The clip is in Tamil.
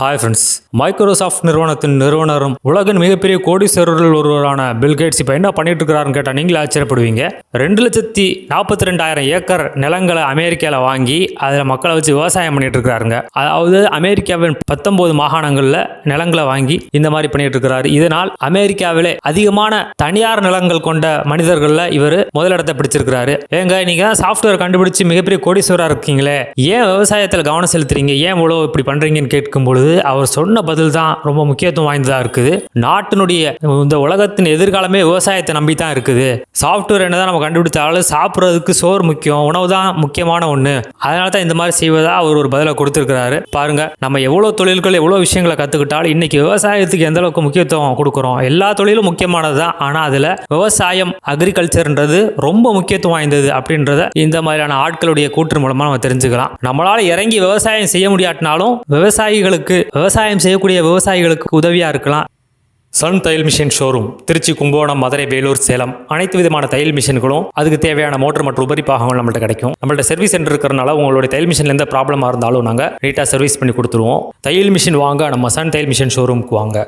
ஹாய் ஃப்ரெண்ட்ஸ் மைக்ரோசாஃப்ட் நிறுவனத்தின் நிறுவனரும் உலகின் மிகப்பெரிய கோடீஸ்வரர்கள் ஒருவரான பில்கேட்ஸ் இப்போ என்ன பண்ணிட்டு இருக்கிறாருன்னு கேட்டால் நீங்களே ஆச்சரியப்படுவீங்க. ரெண்டு லட்சத்தி நாற்பத்தி ரெண்டாயிரம் ஏக்கர் நிலங்களை அமெரிக்காவில் வாங்கி அதில் மக்களை வச்சு விவசாயம் பண்ணிட்டு இருக்கிறாருங்க அதாவது அமெரிக்காவின் பத்தொன்பது மாகாணங்களில் நிலங்களை வாங்கி இந்த மாதிரி பண்ணிட்டு இருக்கிறாரு இதனால் அமெரிக்காவிலே அதிகமான தனியார் நிலங்கள் கொண்ட மனிதர்களில் இவர் முதலிடத்தை பிடிச்சிருக்கிறாரு. ஏங்க நீங்க சாஃப்ட்வேர் கண்டுபிடிச்சு மிகப்பெரிய கோடீஸ்வரா இருக்கீங்களே. ஏன் விவசாயத்தில் கவனம் செலுத்துறீங்க? ஏன் இவ்வளோ இப்படி பண்றீங்கன்னு கேட்கும் பொழுது அவர் சொன்ன பதில் தான் ரொம்ப முக்கியத்துவம் வாய்ந்ததாக இருக்குது. நாட்டினுடைய இந்த உலகத்தின் எதிர்காலமே விவசாயத்தை நம்பி தான் இருக்குது. சாஃப்ட்வேர் என்னதான் நம்ம கண்டுபிடிச்சாலும் சாப்பிட்றதுக்கு சோறு முக்கியம் உணவு தான் முக்கியமான ஒன்று அதனால தான் இந்த மாதிரி செய்வதாக அவர் ஒரு பதிலை கொடுத்துருக்கிறாரு. பாருங்க நம்ம எவ்வளோ தொழில்கள் எவ்வளோ விஷயங்களை கற்றுக்கிட்டாலும் இன்னைக்கு விவசாயத்துக்கு எந்த அளவுக்கு முக்கியத்துவம் கொடுக்குறோம்? எல்லா தொழிலும் முக்கியமானது தான் ஆனால் அதில் விவசாயம் அக்ரிகல்ச்சர்ன்றது ரொம்ப முக்கியத்துவம் வாய்ந்தது அப்படின்றத இந்த மாதிரியான ஆட்களுடைய கூற்று மூலமாக நம்ம தெரிஞ்சுக்கலாம். நம்மளால் இறங்கி விவசாயம் செய்ய முடியாட்டினாலும் விவசாயிகளுக்கு விவசாயம் செய்யக்கூடிய விவசாயிகளுக்கு உதவியாக இருக்கலாம். சன் தையல் மிஷின் ஷோரூம் திருச்சி கும்பகோணம் மதுரை வேலூர் சேலம். அனைத்து விதமான தையல் மிஷின்களும் அதுக்கு தேவையான மோட்டர் மற்றும் உபரி பாகங்கள் நம்மள்ட்ட கிடைக்கும். நம்மள்ட்ட சர்வீஸ் சென்டர் இருக்கிறனால உங்களுடைய தையல் மிஷின்ல எந்த ப்ராப்ளமாக இருந்தாலும் நாங்கள் நீட்டாக சர்வீஸ் பண்ணி கொடுத்துருவோம். தையல் மிஷின் வாங்க நம்ம சன் தையல் மிஷின் ஷோரூமுக்கு வாங்க.